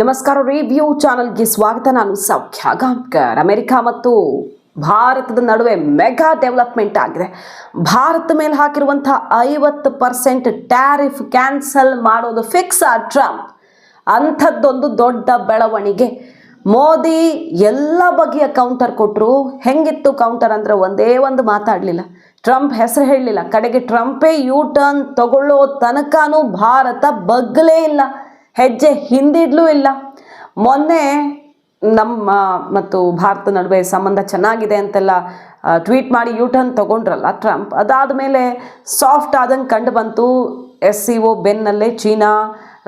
ನಮಸ್ಕಾರ ರಿವ್ಯೂ ಚಾನಲ್ಗೆ ಸ್ವಾಗತ. ನಾನು ಸೌಖ್ಯ ಗಾಂಕರ್ ಅಮೆರಿಕ ಮತ್ತು ಭಾರತದ ನಡುವೆ ಮೆಗಾ ಡೆವಲಪ್ಮೆಂಟ್ ಆಗಿದೆ. ಭಾರತ ಮೇಲೆ ಹಾಕಿರುವಂತಹ ಐವತ್ತು ಪರ್ಸೆಂಟ್ ಟ್ಯಾರಿಫ್ ಕ್ಯಾನ್ಸಲ್ ಮಾಡೋದು ಫಿಕ್ಸ್ ಆ ಟ್ರಂಪ್. ಅಂಥದ್ದೊಂದು ದೊಡ್ಡ ಬೆಳವಣಿಗೆ. ಮೋದಿ ಎಲ್ಲ ಬಗೆಯ ಕೌಂಟರ್. ಕೊಟ್ಟರು ಹೆಂಗಿತ್ತು ಕೌಂಟರ್ ಅಂದರೆ ಒಂದೇ ಒಂದು ಮಾತಾಡಲಿಲ್ಲ. ಟ್ರಂಪ್ ಹೆಸರು ಹೇಳಲಿಲ್ಲ. ಕಡೆಗೆ ಟ್ರಂಪೇ ಯೂ ಟರ್ನ್ ತಗೊಳ್ಳೋ ತನಕನೂ ಭಾರತ ಬಗ್ಗಲೇ ಇಲ್ಲ. ಹೆಜ್ಜೆ ಹಿಂದಿಡ್ಲೂ ಇಲ್ಲ. ಮೊನ್ನೆ ನಮ್ಮ, ಮತ್ತು ಭಾರತ ನಡುವೆ ಸಂಬಂಧ ಚೆನ್ನಾಗಿದೆ ಅಂತೆಲ್ಲ ಟ್ವೀಟ್ ಮಾಡಿ ಯೂಟರ್ನ್ ತಗೊಂಡ್ರಲ್ಲ ಟ್ರಂಪ್. ಅದಾದ ಮೇಲೆ ಸಾಫ್ಟ್ ಆದಂಗೆ ಕಂಡು ಬಂತು. ಎಸ್ ಸಿ ಒ ಬೆನ್ನಲ್ಲೇ ಚೀನಾ,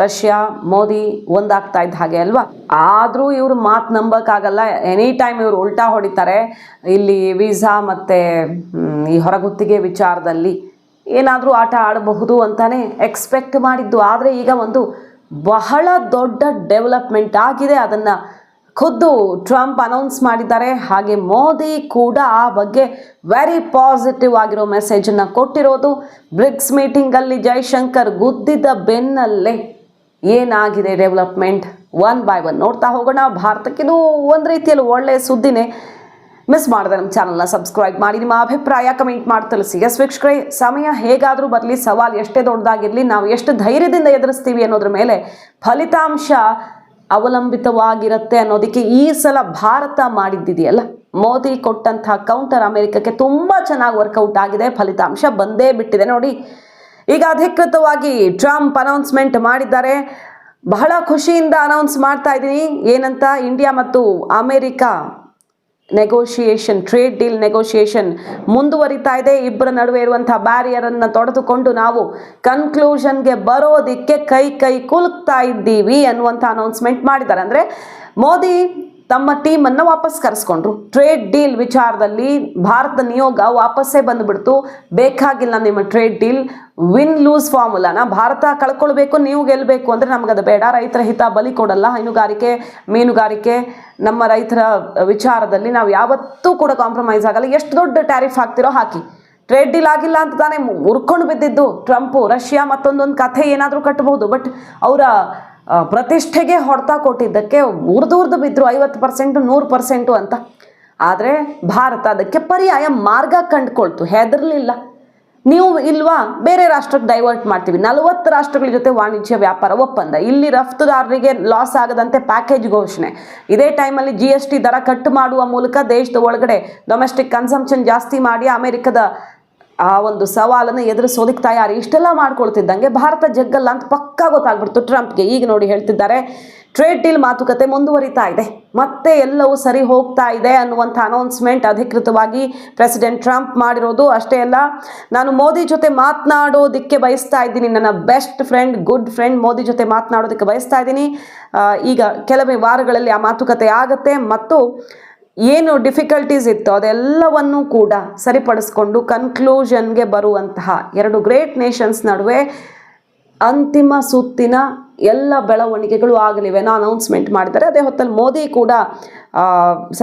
ರಷ್ಯಾ, ಮೋದಿ ಒಂದಾಗ್ತಾ ಇದ್ದ ಹಾಗೆ ಅಲ್ವಾ? ಆದರೂ ಇವರು ಮಾತು ನಂಬಕ್ಕಾಗಲ್ಲ. ಎನಿ ಟೈಮ್ ಇವರು ಉಲ್ಟಾ ಹೊಡಿತಾರೆ. ಇಲ್ಲಿ ವೀಸಾ ಮತ್ತು ಈ ಹೊರಗುತ್ತಿಗೆ ವಿಚಾರದಲ್ಲಿ ಏನಾದರೂ ಆಟ ಆಡಬಹುದು ಅಂತಲೇ ಎಕ್ಸ್ಪೆಕ್ಟ್ ಮಾಡಿದ್ದು. ಆದರೆ ಈಗ ಒಂದು ಬಹಳ ದೊಡ್ಡ ಡೆವಲಪ್ಮೆಂಟ್ ಆಗಿದೆ. ಅದನ್ನು ಖುದ್ದು ಟ್ರಂಪ್ ಅನೌನ್ಸ್ ಮಾಡಿದ್ದಾರೆ. ಹಾಗೆ ಮೋದಿ ಕೂಡ ಆ ಬಗ್ಗೆ ವೆರಿ ಪಾಸಿಟಿವ್ ಆಗಿರೋ ಮೆಸೇಜನ್ನು ಕೊಟ್ಟಿರೋದು. ಬ್ರಿಕ್ಸ್ ಮೀಟಿಂಗಲ್ಲಿ ಜೈಶಂಕರ್ ಗುದ್ದಿದ ಬೆನ್ನಲ್ಲೇ ಏನಾಗಿದೆ ಡೆವಲಪ್ಮೆಂಟ್ ಒನ್ ಬೈ ಒನ್ ನೋಡ್ತಾ ಹೋಗೋಣ. ಭಾರತಕ್ಕಿದು ಒಂದು ರೀತಿಯಲ್ಲಿ ಒಳ್ಳೆಯ ಸುದ್ದಿನೇ. ಮಿಸ್ ಮಾಡಿದೆ ನಮ್ಮ ಚಾನಲ್ನ ಸಬ್ಸ್ಕ್ರೈಬ್ ಮಾಡಿ. ನಿಮ್ಮ ಅಭಿಪ್ರಾಯ ಕಮೆಂಟ್ ಮಾಡಿ ತಿಳಿಸಿ. ಎಸ್ ವೀಕ್ಷಕರೇ, ಸಮಯ ಹೇಗಾದರೂ ಬರಲಿ, ಸವಾಲು ಎಷ್ಟೇ ದೊಡ್ಡದಾಗಿರಲಿ, ನಾವು ಎಷ್ಟು ಧೈರ್ಯದಿಂದ ಎದುರಿಸ್ತೀವಿ ಅನ್ನೋದ್ರ ಮೇಲೆ ಫಲಿತಾಂಶ ಅವಲಂಬಿತವಾಗಿರುತ್ತೆ ಅನ್ನೋದಕ್ಕೆ ಈ ಸಲ ಭಾರತ ಮಾಡಿದ್ದಿದೆಯಲ್ಲ? ಮೋದಿ ಕೊಟ್ಟಂತಹ ಕೌಂಟರ್ ಅಮೆರಿಕಕ್ಕೆ ತುಂಬ ಚೆನ್ನಾಗಿ ವರ್ಕೌಟ್ ಆಗಿದೆ, ಫಲಿತಾಂಶ ಬಂದೇ ಬಿಟ್ಟಿದೆ ನೋಡಿ. ಈಗ ಅಧಿಕೃತವಾಗಿ ಟ್ರಂಪ್ ಅನೌನ್ಸ್ಮೆಂಟ್ ಮಾಡಿದ್ದಾರೆ. ಬಹಳ ಖುಷಿಯಿಂದ ಅನೌನ್ಸ್ ಮಾಡ್ತಾ ಇದ್ದೀನಿ. ಏನಂತ? ಇಂಡಿಯಾ ಮತ್ತು America negotiation trade deal negotiation ಮುಂದುವರಿತಾ ಇದೆ. ಇಬ್ಬರ ನಡುವೆ ಇರುವಂತಹ ಬ್ಯಾರಿಯರನ್ನು ತೊಡೆದುಕೊಂಡು ನಾವು ಕನ್ಕ್ಲೂಷನ್ಗೆ ಬರೋದಿಕ್ಕೆ ಕೈ ಕೈ ಕುಲುಕ್ತಾ ಇದ್ದೀವಿ ಅನ್ನುವಂಥ ಅನೌನ್ಸ್ಮೆಂಟ್ ಮಾಡಿದ್ದಾರೆ. ಅಂದರೆ ಮೋದಿ ತಮ್ಮ ಟೀಮನ್ನು ವಾಪಸ್ ಕರೆಸ್ಕೊಂಡ್ರು. ಟ್ರೇಡ್ ಡೀಲ್ ವಿಚಾರದಲ್ಲಿ ಭಾರತದ ನಿಯೋಗ ವಾಪಸ್ಸೇ ಬಂದುಬಿಡ್ತು. ಬೇಕಾಗಿಲ್ಲ ನಿಮ್ಮ ಟ್ರೇಡ್ ಡೀಲ್ ವಿನ್ ಲೂಸ್ ಫಾರ್ಮುಲಾನ ಭಾರತ ಕಳ್ಕೊಳ್ಬೇಕು, ನೀವು ಗೆಲ್ಲಬೇಕು ಅಂದರೆ ನಮಗದು ಬೇಡ. ರೈತರ ಹಿತ ಬಲಿ ಕೊಡಲ್ಲ. ಹೈನುಗಾರಿಕೆ, ಮೀನುಗಾರಿಕೆ, ನಮ್ಮ ರೈತರ ವಿಚಾರದಲ್ಲಿ ನಾವು ಯಾವತ್ತೂ ಕೂಡ ಕಾಂಪ್ರಮೈಸ್ ಆಗಲ್ಲ. ಎಷ್ಟು ದೊಡ್ಡ ಟ್ಯಾರಿಫ್ ಹಾಕ್ತಿರೋ ಹಾಕಿ. ಟ್ರೇಡ್ ಡೀಲ್ ಆಗಿಲ್ಲ ಅಂತ ತಾನೇ ಉರ್ಕೊಂಡು ಬಿದ್ದಿದ್ದು. ಟ್ರಂಪು ರಷ್ಯಾ ಮತ್ತೊಂದೊಂದು ಕಥೆ ಏನಾದರೂ ಕಟ್ಟಬಹುದು ಬಟ್ ಅವರ ಪ್ರತಿಷ್ಠೆಗೆ ಹೊಡೆತ ಕೊಟ್ಟಿದ್ದಕ್ಕೆ ಉರ್ದು ಬಿದ್ದರು ಐವತ್ತು ಪರ್ಸೆಂಟು ನೂರು ಪರ್ಸೆಂಟು ಅಂತ. ಆದರೆ ಭಾರತ ಅದಕ್ಕೆ ಪರ್ಯಾಯ ಮಾರ್ಗ ಕಂಡುಕೊಳ್ತು, ಹೆದರ್ಲಿಲ್ಲ. ನೀವು ಇಲ್ವಾ? ಬೇರೆ ರಾಷ್ಟ್ರಕ್ಕೆ ಡೈವರ್ಟ್ ಮಾಡ್ತೀವಿ. ನಲವತ್ತು ರಾಷ್ಟ್ರಗಳ ಜೊತೆ ವಾಣಿಜ್ಯ ವ್ಯಾಪಾರ ಒಪ್ಪಂದ. ಇಲ್ಲಿ ರಫ್ತುದಾರರಿಗೆ ಲಾಸ್ ಆಗದಂತೆ ಪ್ಯಾಕೇಜ್ ಘೋಷಣೆ. ಇದೇ ಟೈಮಲ್ಲಿ ಜಿ ಎಸ್ ಟಿ ದರ ಕಟ್ ಮಾಡುವ ಮೂಲಕ ದೇಶದ ಒಳಗಡೆ ಡೊಮೆಸ್ಟಿಕ್ ಕನ್ಸಂಪ್ಷನ್ ಜಾಸ್ತಿ ಮಾಡಿ ಅಮೆರಿಕದ ಆ ಒಂದು ಸವಾಲನ್ನು ಎದುರಿಸೋದಕ್ಕೆ ತಯಾರಿ. ಇಷ್ಟೆಲ್ಲ ಮಾಡ್ಕೊಳ್ತಿದ್ದಂಗೆ ಭಾರತ ಜಗ್ಗಲ್ಲ ಅಂತ ಪಕ್ಕಾ ಗೊತ್ತಾಗ್ಬಿಡ್ತು ಟ್ರಂಪ್ಗೆ. ಈಗ ನೋಡಿ ಹೇಳ್ತಿದ್ದಾರೆ ಟ್ರೇಡ್ ಡೀಲ್ ಮಾತುಕತೆ ಮುಂದುವರಿತಾ ಇದೆ. ಮತ್ತೆ ಎಲ್ಲವೂ ಸರಿ ಹೋಗ್ತಾ ಇದೆ ಅನ್ನುವಂಥ ಅನೌನ್ಸ್ಮೆಂಟ್ ಅಧಿಕೃತವಾಗಿ ಪ್ರೆಸಿಡೆಂಟ್ ಟ್ರಂಪ್ ಮಾಡಿರೋದು. ಅಷ್ಟೇ ಅಲ್ಲ, ನಾನು ಮೋದಿ ಜೊತೆ ಮಾತನಾಡೋದಕ್ಕೆ ಬಯಸ್ತಾ ಇದ್ದೀನಿ. ನನ್ನ best friend good friend Modi ಜೊತೆ ಮಾತನಾಡೋದಕ್ಕೆ ಬಯಸ್ತಾ ಇದ್ದೀನಿ. ಈಗ ಕೆಲವೇ ವಾರಗಳಲ್ಲಿ ಆ ಮಾತುಕತೆ ಆಗುತ್ತೆ. ಮತ್ತು ಏನು ಡಿಫಿಕಲ್ಟೀಸ್ ಇತ್ತು ಅದೆಲ್ಲವನ್ನೂ ಕೂಡ ಸರಿಪಡಿಸ್ಕೊಂಡು ಕನ್ಕ್ಲೂಷನ್ಗೆ ಬರುವಂತಹ ಎರಡು ಗ್ರೇಟ್ ನೇಷನ್ಸ್ ನಡುವೆ ಅಂತಿಮ ಸುತ್ತಿನ ಎಲ್ಲ ಬೆಳವಣಿಗೆಗಳು ಆಗಲಿವೆ. ಅನ್ನೋ ಅನೌನ್ಸ್ಮೆಂಟ್ ಮಾಡಿದ್ದಾರೆ. ಅದೇ ಹೊತ್ತಲ್ಲಿ ಮೋದಿ ಕೂಡ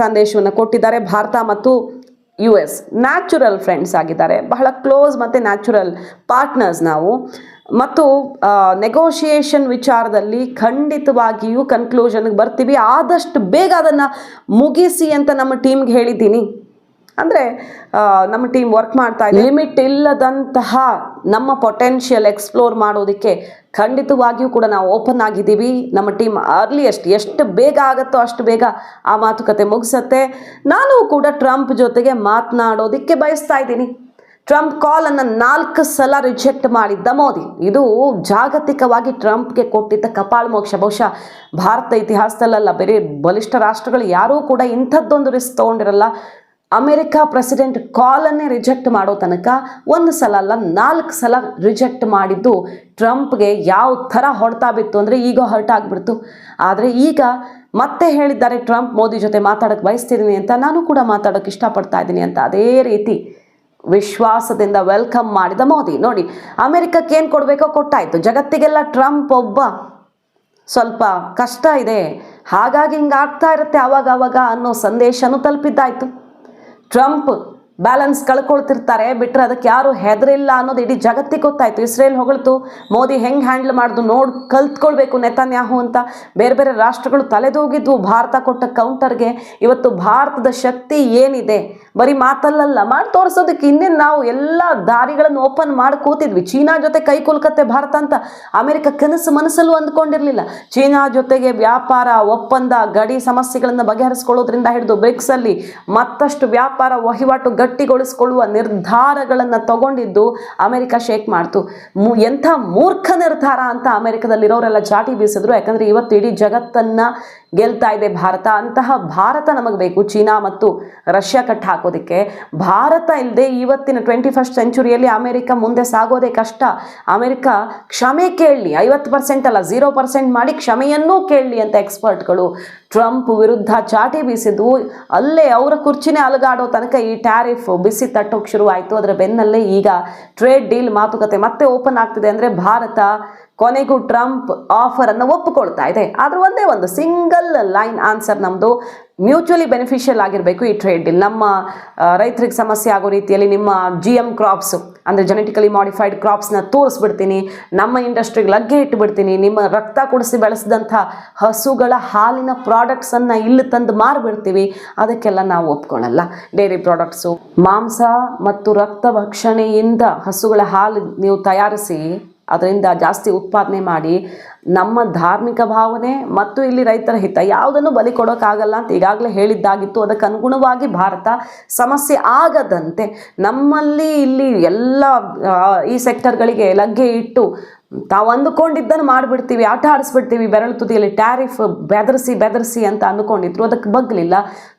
ಸಂದೇಶವನ್ನು ಕೊಟ್ಟಿದ್ದಾರೆ. ಭಾರತ ಮತ್ತು ಯು ಎಸ್ ನ್ಯಾಚುರಲ್ ಫ್ರೆಂಡ್ಸ್ ಆಗಿದ್ದಾರೆ. ಬಹಳ ಕ್ಲೋಸ್ ಮತ್ತು ನ್ಯಾಚುರಲ್ ಪಾರ್ಟ್ನರ್ಸ್ ನಾವು. ಮತ್ತು ನೆಗೋಷಿಯೇಷನ್ ವಿಚಾರದಲ್ಲಿ ಖಂಡಿತವಾಗಿಯೂ ಕನ್ಕ್ಲೂಷನ್ಗೆ ಬರ್ತೀವಿ. ಆದಷ್ಟು ಬೇಗ ಅದನ್ನು ಮುಗಿಸಿ ಅಂತ ನಮ್ಮ ಟೀಮ್ಗೆ ಹೇಳಿದ್ದೀನಿ. ಅಂದರೆ ನಮ್ಮ ಟೀಮ್ ವರ್ಕ್ ಮಾಡ್ತಾ ಇದೆ. ಲಿಮಿಟ್ ಇಲ್ಲದಂತಹ ನಮ್ಮ ಪೊಟೆನ್ಷಿಯಲ್ ಎಕ್ಸ್ಪ್ಲೋರ್ ಮಾಡೋದಕ್ಕೆ ಖಂಡಿತವಾಗಿಯೂ ಕೂಡ ನಾವು ಓಪನ್ ಆಗಿದ್ದೀವಿ. ನಮ್ಮ ಟೀಮ್ ಅರ್ಲಿಯಸ್ಟ್ ಎಷ್ಟು ಬೇಗ ಆಗುತ್ತೋ ಅಷ್ಟು ಬೇಗ ಆ ಮಾತುಕತೆ ಮುಗಿಸತ್ತೆ. ನಾನು ಕೂಡ ಟ್ರಂಪ್ ಜೊತೆಗೆ ಮಾತನಾಡೋದಕ್ಕೆ ಬಯಸ್ತಾ ಇದ್ದೀನಿ. ಟ್ರಂಪ್ ಕಾಲ್ ಕಾಲನ್ನು ನಾಲ್ಕು ಸಲ ರಿಜೆಕ್ಟ್ ಮಾಡಿದ್ದ ಮೋದಿ. ಇದು ಜಾಗತಿಕವಾಗಿ ಟ್ರಂಪ್ಗೆ ಕೊಟ್ಟಿದ್ದ ಕಪಾಳ ಮೋಕ್ಷ. ಬಹುಶಃ ಭಾರತ ಇತಿಹಾಸದಲ್ಲ ಬೇರೆ ಬಲಿಷ್ಠ ರಾಷ್ಟ್ರಗಳು ಯಾರೂ ಕೂಡ ಇಂಥದ್ದೊಂದು ರಿಸ್ಕ್ ತೊಗೊಂಡಿರಲ್ಲ. ಅಮೆರಿಕ ಪ್ರೆಸಿಡೆಂಟ್ ಕಾಲನ್ನೇ ರಿಜೆಕ್ಟ್ ಮಾಡೋ ತನಕ ಒಂದು ಸಲ ಅಲ್ಲ, ನಾಲ್ಕು ಸಲ ರಿಜೆಕ್ಟ್ ಮಾಡಿದ್ದು ಟ್ರಂಪ್ಗೆ ಯಾವ ಥರ ಹೊಡ್ತಾ ಬಿತ್ತು ಅಂದರೆ ಈಗ ಹರ್ಟ್ ಆಗಿಬಿಡ್ತು. ಆದರೆ ಈಗ ಮತ್ತೆ ಹೇಳಿದ್ದಾರೆ ಟ್ರಂಪ್ ಮೋದಿ ಜೊತೆ ಮಾತಾಡೋಕ್ಕೆ ಬಯಸ್ತಿದ್ದೀನಿ ಅಂತ ನಾನು ಕೂಡ ಮಾತಾಡೋಕ್ಕೆ ಇಷ್ಟಪಡ್ತಾ ಇದ್ದೀನಿ ಅಂತ ಅದೇ ರೀತಿ ವಿಶ್ವಾಸದಿಂದ ವೆಲ್ಕಮ್ ಮಾಡಿದ ಮೋದಿ. ನೋಡಿ, ಅಮೆರಿಕಕ್ಕೆ ಏನು ಕೊಡಬೇಕೋ ಕೊಟ್ಟಾಯಿತು. ಜಗತ್ತಿಗೆಲ್ಲ ಟ್ರಂಪ್ ಒಬ್ಬ. ಸ್ವಲ್ಪ ಕಷ್ಟ ಇದೆ. ಹಾಗಾಗಿ ಹಿಂಗೆ ಆಗ್ತಾ ಇರುತ್ತೆ ಆವಾಗ ಅವಾಗ ಅನ್ನೋ ಸಂದೇಶನೂ ತಲುಪಿದ್ದಾಯಿತು. Trump balance ಕಳ್ಕೊಳ್ತಿರ್ತಾರೆ. ಬಿಟ್ಟರೆ ಅದಕ್ಕೆ ಯಾರು ಹೆದರಿಲ್ಲ ಅನ್ನೋದು ಇಡೀ ಜಗತ್ತಿಗೆ ಗೊತ್ತಾಯಿತು. ಇಸ್ರೇಲ್ ಹೊಗಳ್ತು. ಮೋದಿ ಹೆಂಗೆ ಹ್ಯಾಂಡಲ್ ಮಾಡ್ದು ನೋಡ್, ಕಲ್ತ್ಕೊಳ್ಬೇಕು ನೆತನ್ಯಾಹು ಅಂತ. ಬೇರೆ ಬೇರೆ ರಾಷ್ಟ್ರಗಳು ತಲೆದೋಗಿದ್ವು. ಭಾರತ ಕೊಟ್ಟ ಕೌಂಟರ್ಗೆ ಇವತ್ತು ಭಾರತದ ಶಕ್ತಿ ಏನಿದೆ? ಬರೀ ಮಾತಲ್ಲಲ್ಲ, ಮಾಡಿ ತೋರಿಸೋದಕ್ಕೆ ಇನ್ನೇನು ನಾವು ಎಲ್ಲ ದಾರಿಗಳನ್ನು ಓಪನ್ ಮಾಡಿ ಕೂತಿದ್ವಿ. ಚೀನಾ ಜೊತೆ ಕೈ ಕುಲ್ಕತ್ತೆ, ಭಾರತ ಅಂತ ಅಮೆರಿಕ ಕನಸು ಮನಸ್ಸಲ್ಲೂ ಅಂದ್ಕೊಂಡಿರಲಿಲ್ಲ. ಚೀನಾ ಜೊತೆಗೆ ವ್ಯಾಪಾರ, ಒಪ್ಪಂದ, ಗಡಿ ಸಮಸ್ಯೆಗಳನ್ನು ಬಗೆಹರಿಸ್ಕೊಳ್ಳೋದ್ರಿಂದ ಹಿಡಿದು ಬ್ರಿಕ್ಸಲ್ಲಿ ಮತ್ತಷ್ಟು ವ್ಯಾಪಾರ ವಹಿವಾಟು ಗಟ್ಟಿಗೊಳಿಸಿಕೊಳ್ಳುವ ನಿರ್ಧಾರಗಳನ್ನು ತಗೊಂಡಿದ್ದು ಅಮೆರಿಕ ಶೇಕ್ ಮಾಡ್ತು. ಎಂಥ ಮೂರ್ಖ ನಿರ್ಧಾರ ಅಂತ ಅಮೆರಿಕದಲ್ಲಿರೋರೆಲ್ಲ ಚಾಟಿ ಬೀಸಿದ್ರು. ಯಾಕಂದರೆ ಇವತ್ತು ಇಡೀ ಜಗತ್ತನ್ನು ಗೆಲ್ತಾ ಇದೆ ಭಾರತ. ಅಂತಹ ಭಾರತ ನಮಗೆ ಬೇಕು. ಚೀನಾ ಮತ್ತು ರಷ್ಯಾ ಕಟ್ ಹಾಕೋದಕ್ಕೆ ಭಾರತ ಇಲ್ಲದೆ ಇವತ್ತಿನ ಟ್ವೆಂಟಿ ಫಸ್ಟ್ ಸೆಂಚುರಿಯಲ್ಲಿ ಅಮೆರಿಕ ಮುಂದೆ ಸಾಗೋದೇ ಕಷ್ಟ. ಅಮೆರಿಕ ಕ್ಷಮೆ ಕೇಳಲಿ, ಐವತ್ತು ಪರ್ಸೆಂಟ್ ಅಲ್ಲ ಝೀರೋ ಪರ್ಸೆಂಟ್ ಮಾಡಿ ಕ್ಷಮೆಯನ್ನೂ ಕೇಳಲಿ ಅಂತ ಎಕ್ಸ್ಪರ್ಟ್ಗಳು ಟ್ರಂಪ್ ವಿರುದ್ಧ ಚಾಟಿ ಬೀಸಿದ್ವು ಅಲ್ಲೇ ಅವರ ಕುರ್ಚಿನೇ ಅಲುಗಾಡೋ ತನಕ ಈ ಟ್ಯಾರಿಫ್ ಬಿಸಿ ತಟ್ಟೋಕೆ ಶುರುವಾಯಿತು ಅದರ ಬೆನ್ನಲ್ಲೇ ಈಗ ಟ್ರೇಡ್ ಡೀಲ್ ಮಾತುಕತೆ ಮತ್ತೆ ಓಪನ್ ಆಗ್ತಿದೆ ಅಂದರೆ ಭಾರತ ಕೊನೆಗೂ ಟ್ರಂಪ್ ಆಫರ್ ಅನ್ನು ಒಪ್ಪಿಕೊಳ್ತಾ ಇದೆ. ಆದರೂ ಒಂದೇ ಒಂದು ಸಿಂಗಲ್ ಲೈನ್ ಆನ್ಸರ್ ನಮ್ಮದು ಮ್ಯೂಚುವಲಿ ಬೆನಿಫಿಷಿಯಲ್ ಆಗಿರಬೇಕು ಈ ಟ್ರೇಡ್ ಡೀಲ್ ನಮ್ಮ ರೈತರಿಗೆ ಸಮಸ್ಯೆ ಆಗೋ ರೀತಿಯಲ್ಲಿ ನಿಮ್ಮ ಜಿ ಎಂ ಕ್ರಾಪ್ಸ್ ಅಂದರೆ ಜೆನೆಟಿಕಲಿ ಮಾಡಿಫೈಡ್ ಕ್ರಾಪ್ಸ್ನ ತೋರಿಸ್ಬಿಡ್ತೀನಿ. ನಮ್ಮ ಇಂಡಸ್ಟ್ರಿಗೆ ಲಗ್ಗೆ ಇಟ್ಬಿಡ್ತೀನಿ. ನಿಮ್ಮ ರಕ್ತ ಕುಡಿಸಿ ಬೆಳೆಸಿದಂಥ ಹಸುಗಳ ಹಾಲಿನ ಪ್ರಾಡಕ್ಟ್ಸನ್ನು ಇಲ್ಲಿ ತಂದು ಮಾರಿಬಿಡ್ತೀವಿ. ಅದಕ್ಕೆಲ್ಲ ನಾವು ಒಪ್ಕೊಳ್ಳಲ್ಲ ಡೈರಿ ಪ್ರಾಡಕ್ಟ್ಸು ಮಾಂಸ ಮತ್ತು ರಕ್ತ ಭಕ್ಷಣೆಯಿಂದ ಹಸುಗಳ ಹಾಲು ನೀವು ತಯಾರಿಸಿ ಅದರಿಂದ ಜಾಸ್ತಿ ಉತ್ಪಾದನೆ ಮಾಡಿ ನಮ್ಮ ಧಾರ್ಮಿಕ ಭಾವನೆ ಮತ್ತು ಇಲ್ಲಿ ರೈತರ ಹಿತ ಯಾವುದನ್ನು ಬಲಿ ಕೊಡೋಕ್ಕಾಗಲ್ಲ ಅಂತ ಈಗಾಗಲೇ ಹೇಳಿದ್ದಾಗಿತ್ತು. ಅದಕ್ಕೆ ಅನುಗುಣವಾಗಿ ಭಾರತ ಸಮಸ್ಯೆ ಆಗದಂತೆ ನಮ್ಮಲ್ಲಿ ಇಲ್ಲಿ ಎಲ್ಲ ಈ ಸೆಕ್ಟರ್ಗಳಿಗೆ ಲಗ್ಗೆ ಇಟ್ಟು ತಾವು ಅಂದುಕೊಂಡಿದ್ದನ್ನು ಮಾಡಿಬಿಡ್ತೀವಿ, ಆಟ ಆಡಿಸ್ಬಿಡ್ತೀವಿ, ಬೆರಳು ತುದಿಯಲ್ಲಿ ಟ್ಯಾರಿಫ್ ಬೆದರಿಸಿ ಬೆದರಿಸಿ ಅಂತ ಅಂದುಕೊಂಡಿದ್ರು, ಅದಕ್ಕೆ ಬಗ್ಲಿಲ್ಲ.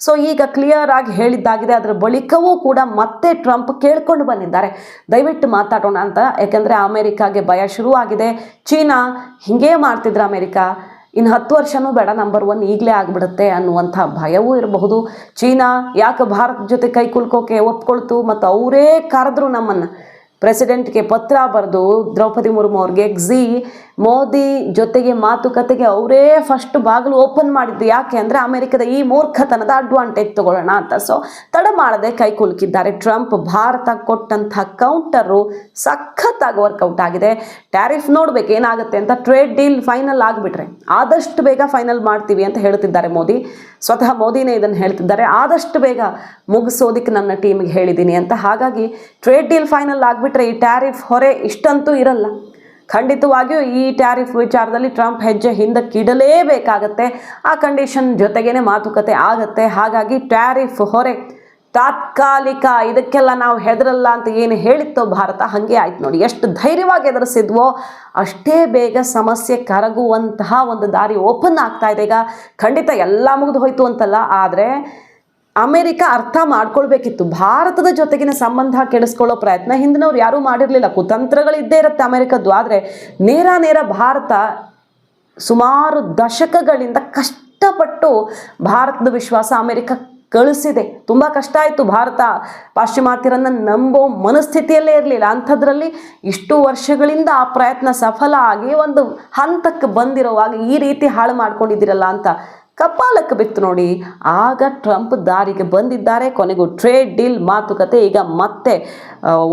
ಸೊ ಈಗ ಕ್ಲಿಯರ್ ಆಗಿ ಹೇಳಿದ್ದಾಗಿದೆ, ಅದರ ಬಳಿಕವೂ ಕೂಡ ಮತ್ತೆ ಟ್ರಂಪ್ ಕೇಳ್ಕೊಂಡು ಬಂದಿದ್ದಾರೆ. ದಯವಿಟ್ಟು ಮಾತಾಡೋಣ ಅಂತ, ಯಾಕೆಂದರೆ ಅಮೆರಿಕಾಗೆ ಭಯ ಶುರುವಾಗಿದೆ. ಚೀನಾ ಹಿಂಗೇ ಮಾಡ್ತಿದ್ರು ಅಮೇರಿಕಾ. ಇನ್ನು ಹತ್ತು ವರ್ಷನೂ ಬೇಡ ನಂಬರ್ ಒನ್ ಈಗಲೇ ಆಗಿಬಿಡುತ್ತೆ ಅನ್ನುವಂಥ ಭಯವೂ ಇರಬಹುದು. ಚೀನಾ ಯಾಕೆ ಭಾರತ ಜೊತೆ ಕೈ ಕುಲ್ಕೋಕೆ ಒಪ್ಕೊಳ್ತು, ಮತ್ತು ಅವರೇ ಕರೆದ್ರು ನಮ್ಮನ್ನು. ಪ್ರೆಸಿಡೆಂಟ್ಗೆ ಪತ್ರ ಬರೆದು ದ್ರೌಪದಿ ಮುರ್ಮು ಅವ್ರಿಗೆ ಎಕ್ಸಿ ಮೋದಿ ಜೊತೆಗೆ ಮಾತುಕತೆಗೆ ಅವರೇ ಫಸ್ಟ್ ಬಾಗಿಲು ಓಪನ್ ಮಾಡಿದ್ದು ಯಾಕೆ ಅಂದರೆ ಅಮೆರಿಕದ ಈ ಮೂರ್ಖತನದ ಅಡ್ವಾಂಟೇಜ್ ತಗೊಳ್ಳೋಣ ಅಂತ. ಸೊ ತಡ ಮಾಡದೆ ಕೈ ಕುಲುಕಿದ್ದಾರೆ. ಟ್ರಂಪ್ ಭಾರತ ಕೊಟ್ಟಂತಹ ಕೌಂಟರು ಸಖತ್ತಾಗಿ ವರ್ಕೌಟ್ ಆಗಿದೆ. ಟ್ಯಾರಿಫ್ ನೋಡ್ಬೇಕು ಏನಾಗುತ್ತೆ ಅಂತ ಟ್ರೇಡ್ ಡೀಲ್ ಫೈನಲ್ ಆಗಿಬಿಟ್ರೆ. ಆದಷ್ಟು ಬೇಗ ಫೈನಲ್ ಮಾಡ್ತೀವಿ ಅಂತ ಹೇಳ್ತಿದ್ದಾರೆ ಮೋದಿ. ಸ್ವತಃ ಮೋದಿನೇ ಇದನ್ನು ಹೇಳ್ತಿದ್ದಾರೆ. ಆದಷ್ಟು ಬೇಗ ಮುಗಿಸೋದಕ್ಕೆ ನನ್ನ ಟೀಮಿಗೆ ಹೇಳಿದ್ದೀನಿ ಅಂತ. ಹಾಗಾಗಿ ಟ್ರೇಡ್ ಡೀಲ್ ಫೈನಲ್ ಆಗಿಬಿಟ್ರೆ ಈ ಟ್ಯಾರಿಫ್ ಹೊರೆ ಇಷ್ಟಂತೂ ಇರಲ್ಲ. ಖಂಡಿತವಾಗಿಯೂ ಈ ಟ್ಯಾರಿಫ್ ವಿಚಾರದಲ್ಲಿ ಟ್ರಂಪ್ ಹೆಜ್ಜೆ ಹಿಂದಕ್ಕಿಡಲೇಬೇಕಾಗತ್ತೆ. ಆ ಕಂಡೀಷನ್ ಜೊತೆಗೇನೆ ಮಾತುಕತೆ ಆಗತ್ತೆ. ಹಾಗಾಗಿ ಟ್ಯಾರಿಫ್ ಹೊರೆ ತಾತ್ಕಾಲಿಕ ಇದಕ್ಕೆಲ್ಲ ನಾವು ಹೆದರಲ್ಲ ಅಂತ ಏನು ಹೇಳಿತ್ತೋ ಭಾರತ, ಹಾಗೆ ಆಯ್ತು ನೋಡಿ. ಎಷ್ಟು ಧೈರ್ಯವಾಗಿ ಎದುರಿಸಿದ್ವೋ ಅಷ್ಟೇ ಬೇಗ ಸಮಸ್ಯೆ ಕರಗುವಂತಹ ಒಂದು ದಾರಿ ಓಪನ್ ಆಗ್ತಾ ಇದೆ. ಈಗ ಖಂಡಿತ ಎಲ್ಲ ಮುಗಿದು ಹೋಯಿತು ಅಂತಲ್ಲ, ಆದರೆ ಅಮೆರಿಕ ಅರ್ಥ ಮಾಡ್ಕೊಳ್ಬೇಕಿತ್ತು. ಭಾರತದ ಜೊತೆಗಿನ ಸಂಬಂಧ ಕೆಡಿಸ್ಕೊಳ್ಳೋ ಪ್ರಯತ್ನ ಹಿಂದಿನವ್ರು ಯಾರೂ ಮಾಡಿರಲಿಲ್ಲ. ಕುತಂತ್ರಗಳಿದ್ದೇ ಇರುತ್ತೆ ಅಮೆರಿಕದ್ದು. ಆದರೆ ನೇರ ನೇರ ಭಾರತ ಸುಮಾರು ದಶಕಗಳಿಂದ ಕಷ್ಟಪಟ್ಟು ಭಾರತದ ವಿಶ್ವಾಸ ಅಮೆರಿಕ ಕಳಿಸಿದೆ. ತುಂಬ ಕಷ್ಟ ಆಯಿತು. ಭಾರತ ಪಾಶ್ಚಿಮಾತ್ಯರನ್ನು ನಂಬೋ ಮನಸ್ಥಿತಿಯಲ್ಲೇ ಇರಲಿಲ್ಲ. ಅಂಥದ್ರಲ್ಲಿ ಇಷ್ಟು ವರ್ಷಗಳಿಂದ ಆ ಪ್ರಯತ್ನ ಸಫಲ ಆಗಿ ಒಂದು ಹಂತಕ್ಕೆ ಬಂದಿರೋವಾಗ ಈ ರೀತಿ ಹಾಳು ಮಾಡ್ಕೊಂಡಿದ್ದೀರಲ್ಲ ಅಂತ ಕಪಾಲಕ್ಕೆ ಬಿತ್ತು ನೋಡಿ. ಆಗ ಟ್ರಂಪ್ ದಾರಿಗೆ ಬಂದಿದ್ದಾರೆ. ಕೊನೆಗೂ ಟ್ರೇಡ್ ಡೀಲ್ ಮಾತುಕತೆ ಈಗ ಮತ್ತೆ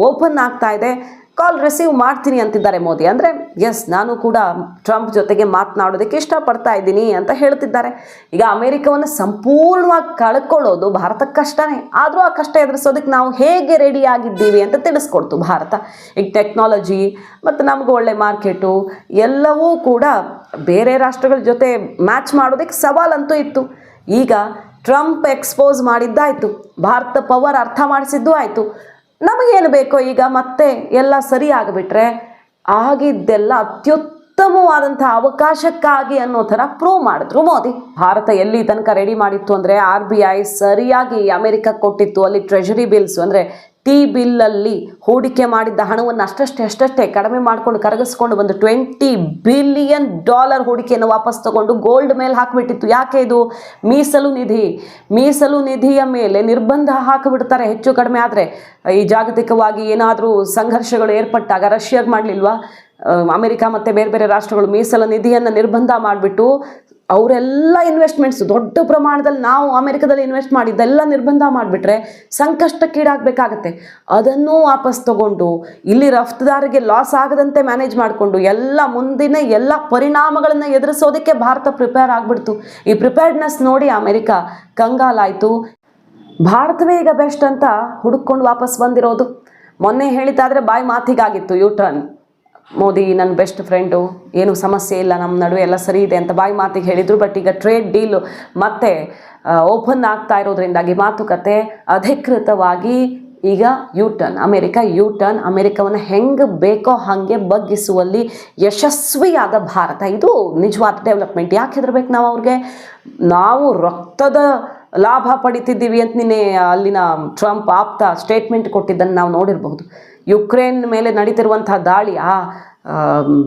ಓಪನ್ ಆಗ್ತಾ ಇದೆ. ಕಾಲ್ ರಿಸೀವ್ ಮಾಡ್ತೀನಿ ಅಂತಿದ್ದಾರೆ ಮೋದಿ. ಅಂದರೆ ಎಸ್ ನಾನು ಕೂಡ ಟ್ರಂಪ್ ಜೊತೆಗೆ ಮಾತನಾಡೋದಕ್ಕೆ ಇಷ್ಟಪಡ್ತಾ ಇದ್ದೀನಿ ಅಂತ ಹೇಳ್ತಿದ್ದಾರೆ. ಈಗ ಅಮೆರಿಕವನ್ನು ಸಂಪೂರ್ಣವಾಗಿ ಕಳ್ಕೊಳ್ಳೋದು ಭಾರತಕ್ಕೆ ಕಷ್ಟನೇ. ಆದರೂ ಆ ಕಷ್ಟ ಎದುರಿಸೋದಕ್ಕೆ ನಾವು ಹೇಗೆ ರೆಡಿ ಆಗಿದ್ದೀವಿ ಅಂತ ತಿಳಿಸ್ಕೊಡ್ತು ಭಾರತ. ಈಗ ಟೆಕ್ನಾಲಜಿ ಮತ್ತು ನಮಗೂ ಒಳ್ಳೆ ಮಾರ್ಕೆಟು ಎಲ್ಲವೂ ಕೂಡ ಬೇರೆ ರಾಷ್ಟ್ರಗಳ ಜೊತೆ ಮ್ಯಾಚ್ ಮಾಡೋದಕ್ಕೆ ಸವಾಲಂತೂ ಇತ್ತು. ಈಗ ಟ್ರಂಪ್ ಎಕ್ಸ್ಪೋಸ್ ಮಾಡಿದ್ದಾಯಿತು. ಭಾರತ ಪವರ್ ಅರ್ಥ ಮಾಡಿಸಿದ್ದು ಆಯಿತು. ನಮಗೇನು ಬೇಕೋ ಈಗ ಮತ್ತೆ ಎಲ್ಲ ಸರಿ ಆಗಿಬಿಟ್ರೆ ಆಗಿದ್ದೆಲ್ಲ ಅತ್ಯುತ್ತಮವಾದಂಥ ಅವಕಾಶಕ್ಕಾಗಿ ಅನ್ನೋ ಥರ ಪ್ರೂವ್ ಮಾಡಿದ್ರು ಮೋದಿ. ಭಾರತ ಎಲ್ಲಿ ತನಕ ರೆಡಿ ಮಾಡಿತ್ತು ಅಂದರೆ ಆರ್ ಬಿ ಐ ಸರಿಯಾಗಿ ಅಮೆರಿಕ ಕೊಟ್ಟಿತ್ತು, ಅಲ್ಲಿ ಟ್ರೆಷರಿ ಬಿಲ್ಸ್ ಅಂದರೆ ಟಿ ಬಿಲ್ಲಲ್ಲಿ ಹೂಡಿಕೆ ಮಾಡಿದ್ದ ಹಣವನ್ನು ಅಷ್ಟಷ್ಟೇ ಅಷ್ಟಷ್ಟೇ ಕಡಿಮೆ ಮಾಡಿಕೊಂಡು ಕರಗಿಸ್ಕೊಂಡು ಬಂದು ಟ್ವೆಂಟಿ ಬಿಲಿಯನ್ ಡಾಲರ್ ಹೂಡಿಕೆಯನ್ನು ವಾಪಸ್ ತಗೊಂಡು ಗೋಲ್ಡ್ ಮೇಲೆ ಹಾಕಿಬಿಟ್ಟಿತ್ತು. ಯಾಕೆ ಇದು? ಮೀಸಲು ನಿಧಿ. ಮೀಸಲು ನಿಧಿಯ ಮೇಲೆ ನಿರ್ಬಂಧ ಹಾಕಿಬಿಡ್ತಾರೆ ಹೆಚ್ಚು ಕಡಿಮೆ ಆದರೆ. ಈ ಜಾಗತಿಕವಾಗಿ ಏನಾದರೂ ಸಂಘರ್ಷಗಳು ಏರ್ಪಟ್ಟಾಗ ರಷ್ಯಾಗೆ ಮಾಡಲಿಲ್ವಾ? ಅಮೆರಿಕ ಮತ್ತು ಬೇರೆ ಬೇರೆ ರಾಷ್ಟ್ರಗಳು ಮೀಸಲು ನಿಧಿಯನ್ನು ನಿರ್ಬಂಧ ಮಾಡಿಬಿಟ್ಟು ಅವರೆಲ್ಲ ಇನ್ವೆಸ್ಟ್ಮೆಂಟ್ಸ್ ದೊಡ್ಡ ಪ್ರಮಾಣದಲ್ಲಿ ನಾವು ಅಮೆರಿಕದಲ್ಲಿ ಇನ್ವೆಸ್ಟ್ ಮಾಡಿದ್ದೆಲ್ಲ ನಿರ್ಬಂಧ ಮಾಡಿಬಿಟ್ರೆ ಸಂಕಷ್ಟಕ್ಕೀಡಾಗಬೇಕಾಗತ್ತೆ. ಅದನ್ನು ವಾಪಸ್ ತಗೊಂಡು ಇಲ್ಲಿ ರಫ್ತುದಾರಿಗೆ ಲಾಸ್ ಆಗದಂತೆ ಮ್ಯಾನೇಜ್ ಮಾಡಿಕೊಂಡು ಎಲ್ಲ ಮುಂದಿನ ಎಲ್ಲ ಪರಿಣಾಮಗಳನ್ನು ಎದುರಿಸೋದಕ್ಕೆ ಭಾರತ ಪ್ರಿಪೇರ್ ಆಗಿಬಿಡ್ತು. ಈ ಪ್ರಿಪೇರ್ಡ್ನೆಸ್ ನೋಡಿ ಅಮೆರಿಕ ಕಂಗಾಲಾಯಿತು. ಭಾರತವೇ ಈಗ ಬೆಸ್ಟ್ ಅಂತ ಹುಡುಕೊಂಡು ವಾಪಸ್ ಬಂದಿರೋದು. ಮೊನ್ನೆ ಹೇಳಿದ್ದಾದರೆ ಬಾಯಿ ಮಾತಿಗಾಗಿತ್ತು ಯೂ ಟರ್ನ್ ಮೋದಿ, ನನ್ನ ಬೆಸ್ಟ್ ಫ್ರೆಂಡು ಏನು ಸಮಸ್ಯೆ ಇಲ್ಲ, ನಮ್ಮ ನಡುವೆ ಎಲ್ಲ ಸರಿ ಇದೆ ಅಂತ ಬಾಯಿ ಮಾತಿಗೆ ಹೇಳಿದರು ಬಟ್ ಈಗ ಟ್ರೇಡ್ ಡೀಲು ಮತ್ತೆ ಓಪನ್ ಆಗ್ತಾ ಇರೋದ್ರಿಂದಾಗಿ ಮಾತುಕತೆ ಅಧಿಕೃತವಾಗಿ ಈಗ U turn America U turn ಅಮೆರಿಕವನ್ನು ಹೆಂಗೆ ಬೇಕೋ ಹಾಗೆ ಬಗ್ಗಿಸುವಲ್ಲಿ ಯಶಸ್ವಿಯಾದ ಭಾರತ. ಇದು ನಿಜವಾದ ಡೆವಲಪ್ಮೆಂಟ್ ಯಾಕೆ ಹೆದರ್ಬೇಕು ನಾವು ಅವ್ರಿಗೆ? ನಾವು ರಕ್ತದ ಲಾಭ ಪಡಿತಿದ್ದೀವಿ ಅಂತ ನಿನ್ನೆ ಅಲ್ಲಿನ ಟ್ರಂಪ್ ಆಪ್ತ ಸ್ಟೇಟ್ಮೆಂಟ್ ಕೊಟ್ಟಿದ್ದನ್ನು ನಾವು ನೋಡಿರಬಹುದು. ಯುಕ್ರೇನ್ ಮೇಲೆ ನಡೀತಿರುವಂತಹ ದಾಳಿ, ಆ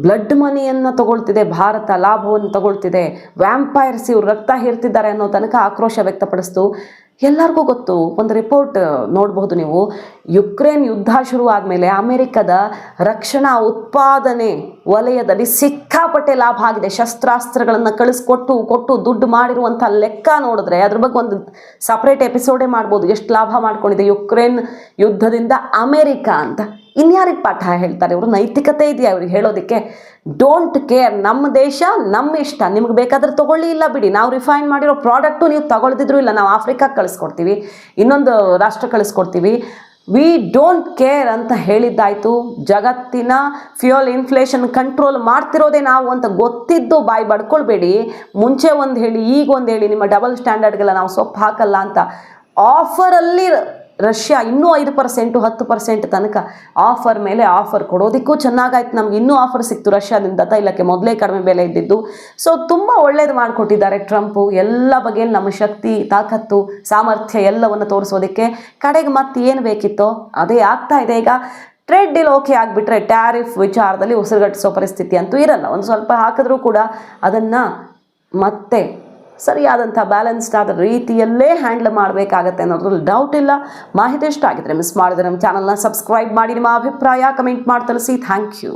ಬ್ಲಡ್ ಮನಿಯನ್ನು ತಗೊಳ್ತಿದೆ, ಭಾರತ ಲಾಭವನ್ನು ತಗೊಳ್ತಿದೆ ವ್ಯಾಂಪೈರ್ಸ್ ಇವ್ರು ರಕ್ತ ಹೀರ್ತಿದ್ದಾರೆ ಅನ್ನೋ ತನಕ ಆಕ್ರೋಶ ವ್ಯಕ್ತಪಡಿಸ್ತು. ಎಲ್ಲರಿಗೂ ಗೊತ್ತು, ಒಂದು ರಿಪೋರ್ಟ್ ನೋಡಬಹುದು ನೀವು. ಯುಕ್ರೇನ್ ಯುದ್ಧ ಶುರು ಆದಮೇಲೆ ಅಮೆರಿಕದ ರಕ್ಷಣಾ ಉತ್ಪಾದನೆ ವಲಯದಲ್ಲಿ ಸಿಕ್ಕಾಪಟ್ಟೆ ಲಾಭ ಆಗಿದೆ. ಶಸ್ತ್ರಾಸ್ತ್ರಗಳನ್ನು ಕಳಿಸ್ಕೊಟ್ಟು, ಕೊಟ್ಟು ದುಡ್ಡು ಮಾಡಿರುವಂಥ ಲೆಕ್ಕ ನೋಡಿದ್ರೆ ಅದ್ರ ಬಗ್ಗೆ ಒಂದು ಸಪ್ರೇಟ್ ಎಪಿಸೋಡೇ ಮಾಡ್ಬೋದು. ಎಷ್ಟು ಲಾಭ ಮಾಡ್ಕೊಂಡಿದೆ ಯುಕ್ರೇನ್ ಯುದ್ಧದಿಂದ ಅಮೆರಿಕ ಅಂತ. ಇನ್ಯಾರಿಗೆ ಪಾಠ ಹೇಳ್ತಾರೆ? ಇವರು ನೈತಿಕತೆ ಇದೆಯಾ? ಅವ್ರಿಗೆ ಹೇಳೋದಕ್ಕೆ ಡೋಂಟ್ ಕೇರ್ ನಮ್ಮ ದೇಶ, ನಮ್ಮ ಇಷ್ಟ. ನಿಮ್ಗೆ ಬೇಕಾದ್ರೆ ತಗೊಳ್ಳಿ, ಇಲ್ಲ ಬಿಡಿ. ನಾವು ರಿಫೈನ್ ಮಾಡಿರೋ ಪ್ರಾಡಕ್ಟು ನೀವು ತಗೊಳ್ದಿದ್ರು ಇಲ್ಲ. ನಾವು ಆಫ್ರಿಕಾಕ್ಕೆ ಕಳಿಸ್ಕೊಡ್ತೀವಿ. ಇನ್ನೊಂದು ರಾಷ್ಟ್ರ ಕಳಿಸ್ಕೊಡ್ತೀವಿ. ವಿ ಡೋಂಟ್ ಕೇರ್ ಅಂತ ಹೇಳಿದ್ದಾಯಿತು. ಜಗತ್ತಿನ ಫ್ಯೂಯಲ್ ಇನ್ಫ್ಲೇಷನ್ ಕಂಟ್ರೋಲ್ ಮಾಡ್ತಿರೋದೇ ನಾವು ಅಂತ ಗೊತ್ತಿದ್ದು ಬಾಯಿ ಬಡ್ಕೊಳ್ಬೇಡಿ. ಮುಂಚೆ ಒಂದು ಹೇಳಿ, ಈಗ ಒಂದು ಹೇಳಿ. ನಿಮ್ಮ ಡಬಲ್ ಸ್ಟ್ಯಾಂಡರ್ಡ್ಗೆಲ್ಲ ನಾವು ಸೊಪ್ಪು ಹಾಕಲ್ಲ ಅಂತ ಆಫರಲ್ಲಿ ರಷ್ಯಾ ಇನ್ನೂ ಐದು ಪರ್ಸೆಂಟು ಹತ್ತು ಪರ್ಸೆಂಟ್ ತನಕ ಆಫರ್ ಮೇಲೆ ಆಫರ್ ಕೊಡೋದಕ್ಕೂ ಚೆನ್ನಾಗಾಯ್ತು. ನಮ್ಗೆ ಇನ್ನೂ ಆಫರ್ ಸಿಕ್ತು ರಷ್ಯಾದಿಂದ. ತೈಲಕ್ಕೆ ಮೊದಲೇ ಕಡಿಮೆ ಬೆಲೆ ಇದ್ದಿದ್ದು. ಸೊ ತುಂಬ ಒಳ್ಳೇದು ಮಾಡಿಕೊಟ್ಟಿದ್ದಾರೆ ಟ್ರಂಪು. ಎಲ್ಲ ಬಗೆಯಲ್ಲಿ ನಮ್ಮ ಶಕ್ತಿ, ತಾಕತ್ತು, ಸಾಮರ್ಥ್ಯ ಎಲ್ಲವನ್ನು ತೋರಿಸೋದಕ್ಕೆ. ಕಡೆಗೆ ಮತ್ತೆ ಏನು ಬೇಕಿತ್ತೋ ಅದೇ ಆಗ್ತಾ ಇದೆ. ಈಗ ಟ್ರೇಡ್ ಡೀಲ್ ಓಕೆ ಆಗಿಬಿಟ್ರೆ ಟ್ಯಾರಿಫ್ ವಿಚಾರದಲ್ಲಿ ಉಸಿರುಗಟ್ಟಿಸೋ ಪರಿಸ್ಥಿತಿ ಅಂತೂ ಇರಲ್ಲ. ಒಂದು ಸ್ವಲ್ಪ ಹಾಕಿದ್ರೂ ಕೂಡ ಅದನ್ನು ಮತ್ತೆ ಸರಿಯಾದಂಥ ಬ್ಯಾಲೆನ್ಸ್ಡ್ ಆದ ರೀತಿಯಲ್ಲೇ ಹ್ಯಾಂಡಲ್ ಮಾಡಬೇಕಾಗತ್ತೆ ಅನ್ನೋದ್ರಲ್ಲಿ ಡೌಟ್ ಇಲ್ಲ. ಮಾಹಿತಿ ಇಷ್ಟ ಆಗಿದ್ರೆ ಮಿಸ್ ಮಾಡಿದ್ರೆ ನಮ್ಮ ಚಾನಲ್ನ ಸಬ್ಸ್ಕ್ರೈಬ್ ಮಾಡಿ. ನಿಮ್ಮ ಅಭಿಪ್ರಾಯ ಕಮೆಂಟ್ ಮಾಡಿ ತಿಳಿಸಿ. Thank you